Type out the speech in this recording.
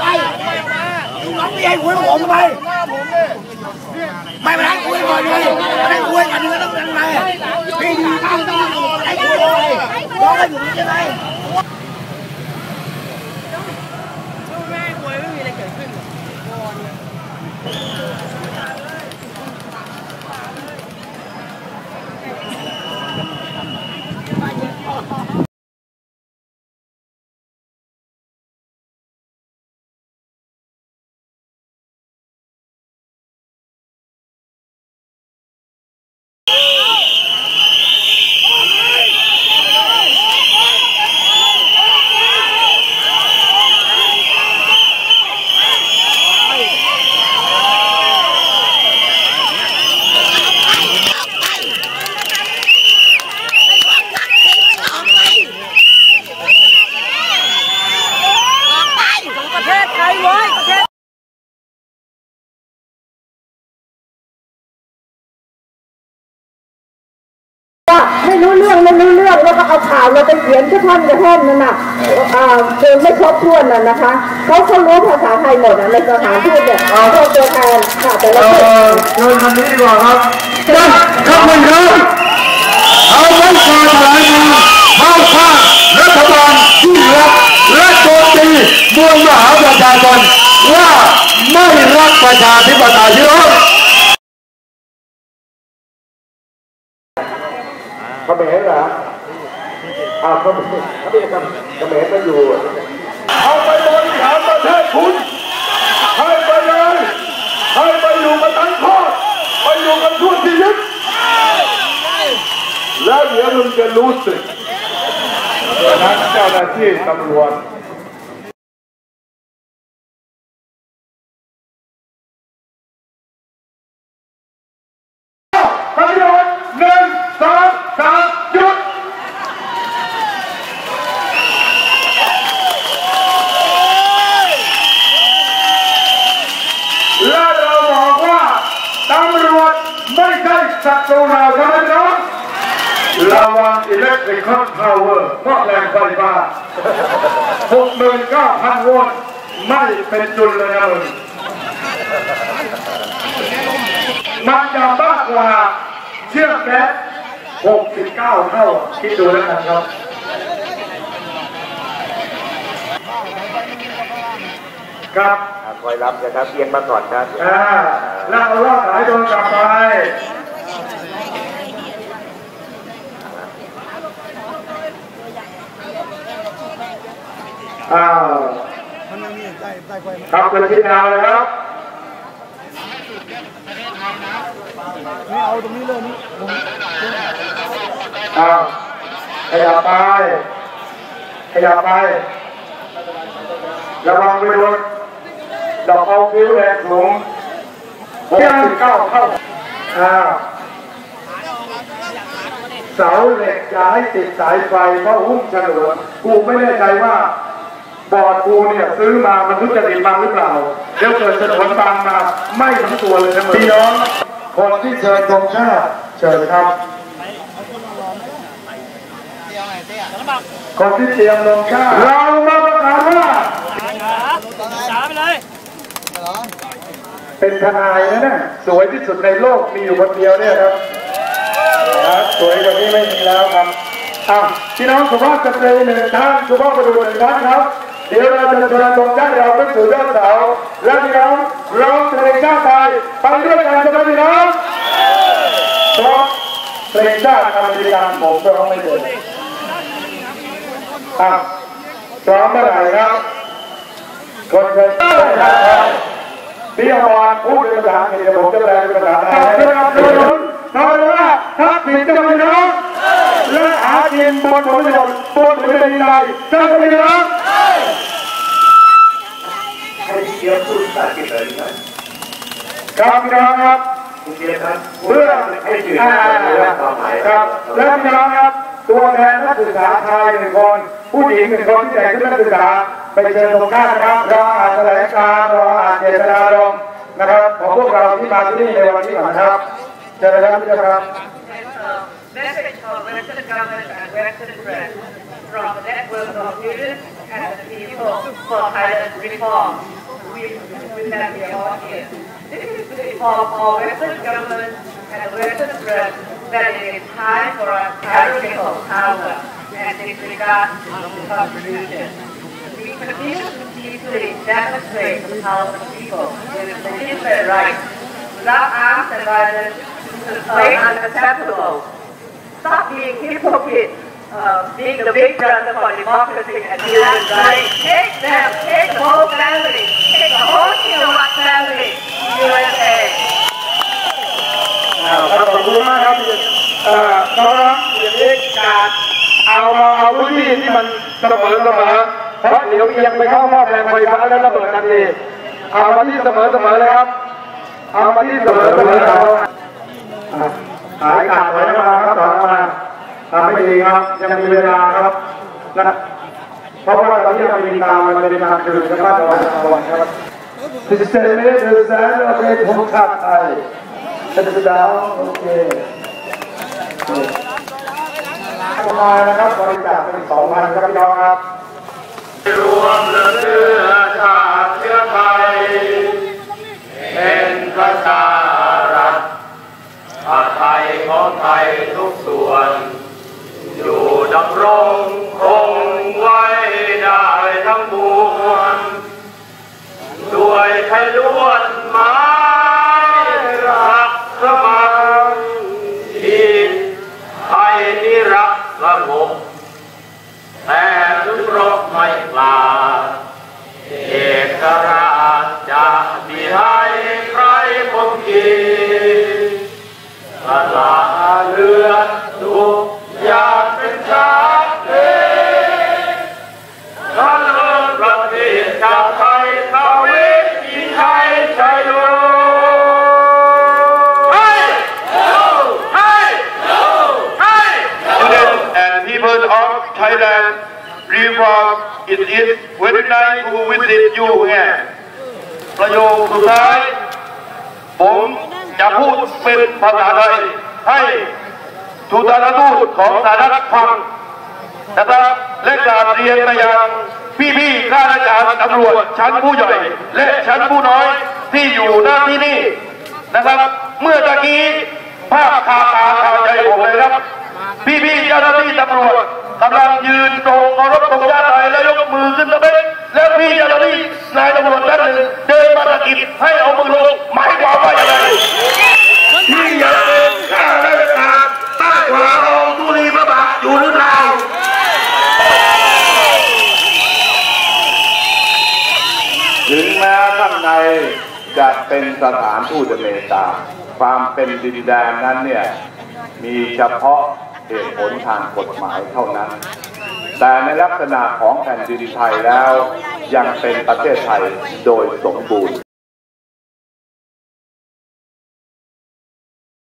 ไปน้องไม่ให้คุยกับผมทำไมไม่มาให้คุยก่อนเลยให้คุยกันก็ต้องยังไงพี่อยู่ข้างต้องให้คุยเลยน้องก็อยู่นี่ใช่ไหม ประเทศไทยไว้ประเทศ ว่า ไม่รู้เรื่องไม่รู้เรื่องแล้วก็เอาข่าวเราไปเขียนกระท่อนกระท่อนนั่นน่ะอ่าคือไม่ครบถ้วนน่ะนะคะเขาเขารู้ภาษาไทยหมดอะในสถานทูตเนี่ยเขาตัวแทนค่ะแต่ละเอ่คนอเชิญคำนี้ดีกว่าครับครับครับคุณครับเอาไว้ก่อนแถลงการเข้าข้างรัฐบาลที่รักและโจมตีมวลมหาประชาชนว่าไม่รักประชาธิปไตยที่รัก เขมรเหรอ อ้าวเขาเขาไม่ได้เขมรก็อยู่เอาไปบริหารประเทศคุณให้ไปเลยให้ไปอยู่กันทั้งครอบไปอยู่กันทั่วชีวิตแล้วเดี๋ยวมึงจะรู้สึกนั้นเจ้าหน้าที่ตำรวจ ประโยชน์หนึ่งสองสามหยุด และเราบอกว่าตำรวจไม่ใช่ศัตรูเราใช่ไหมครับระวังอิเล็กทริคอลพาวเวอร์เพราะแรงไฟฟ้า69,000โวลต์ไม่เป็นจุลเลยนะมึงมันจะมากกว่าเชือกแก๊ส69 เท่าคิดดูแล้วกันครับครับคอยรับนะครับเอียงมาก่อนครับอ่าแล้วเอารอดสายโดนกลับไป อ้าว ครับเป็นที่ดาวเลยครับไม่เอาตรงนี้เลยนี่ผมอ้าวขยับไปขยับไประวังไปโดนดอกเอาฟิวแรงสูงหกสิบเก้าเข้าอ้าวเสาเหล็กย่าให้ติดสายไฟเพราะหุ้มฉนวนกูไม่แน่ใจว่า บอร์ดกูเนี่ยซื้อมามันทุจริตมาหรือเปล่าเดี๋ยวเกิดฉนวนบางมาไม่ทั้งตัวเลยนะมึงพี่น้องคนที่เชิญตรงชาติเชิญครับคนที่เตรียมลงชาติเรามาประกาศว่าจ๋าไปเลยเป็นทนายนะเนี่ยสวยที่สุดในโลกมีอยู่คนเดียวเนี่ยครับครับสวยกว่านี้ไม่มีแล้วครับอ้าวพี่น้องสุภาพสตรีหนึ่งท่านสุภาพบุรุษหนึ่งท่านครับ เดี๋ยวเราจะเชิญตรงชาติเราไปสู่ยอดเสาและพี่น้องร้องเพลงชาติไทยไปด้วยกันจะไหมพี่น้องเพราะเพลงชาติอเมริกันผมก็ร้องไม่เป็นอะพร้อมเมื่อไหร่ครับคนเคยครับพี่อมรพูดเป็นภาษาอังกฤษผมจะแปลเป็นภาษาไทยนะครับทุกคนทำเลยว่าถ้าผิดจะไม่ร้องและหากินบนผลประโยชน์บนผลประโยชน์ใดจะไม่ร้อง ให้เกียรติผู้ตัดสินใจครับพี่น้องครับเรื่องอ่าครับและพี่น้องครับตัวแทนนักศึกษาชายหนึ่งคนผู้หญิงหนึ่งคนที่แต่งชุดนักศึกษาไปเชิญตรงข้ามนะครับเราอ่านแถลงการณ์เราอ่านเจตนารมณ์นะครับของพวกเราที่มาที่นี่ในวันนี้ก่อนนะครับเชิญเลยครับพี่เจ้าครับ message of Western government and Western press from the network of students and the people for Thailand reform. We that be all here. This is to inform Western government and Western press that it is time for a tyrannical power and disregard the Constitution. We continue to peacefully demonstrate the power of the people with legitimate rights without arms and violence is unacceptable. Stop being hypocrite, uh, being the big brother for democracy and human rights. Take them, take the whole family, take the whole Kilowatt family, USA. ครับขอบคุณมากครับเอ่อน้องๆอย่างนี้การเอามาเอาพื้นที่ที่มันเสมอเสมอเพราะเดี๋ยวเอียงไปเข้าหม้อแปลงไฟฟ้าแล้วระเบิดทันทีเอามาที่เสมอเสมอเลยครับเอามาที่เสมอเสมอครับหายขาดถอยมาครับถอมา ทำไม่ดีครับยังมีเวลาครับนะเพราะว่าตอนที่เราบินตามมันเป็นทางคืนนะครับระวังระวังครับที่เซเลเดอร์แซนโอเคผมขับไทยจะจะดาวโอเคประมาณนะครับบริจาคเป็นสองพันครับพี่น้องครับรวมเลือชาติเชื้อไทย Thailand reform it is very nice to visit you here ประโยคสุดท้าย ผมจะพูดเป็นภาษาไทยให้ทูตาทูตของสหรัฐฟังนะครับและกาบเรียนไปยังพี่ๆข้าราชการตำรวจชั้นผู้ใหญ่ และชั้นผู้น้อยที่อยู่หน้าที่นี่นะครับ เมื่อตะกี้ภาพคาตาคาใจผมเลยครับ พี่ๆเจ้าหน้าที่ตำรวจ กำลังยืนตรงเคารพธงชาติไทยแล้วยกมือขึ้นตะเบ็ดแล้วพี่เจ้าหน้าที่นายตำรวจท่านหนึ่งเดินมาตะกิดให้เอามือลงหมายความว่าอย่างไรพี่อย่าเป็นข้าราชการใต้ขวาเราตุลีพระบาทอยู่หรือเปล่าถึงแม้ข้างในจะเป็นสถานทูตอเมริกาความเป็นดินแดนนั้นเนี่ยมีเฉพาะ เหตุผลทางกฎหมายเท่านั้น แต่ในลักษณะของแผ่นดินไทยแล้วยังเป็นประเทศไทยโดยสมบูรณ์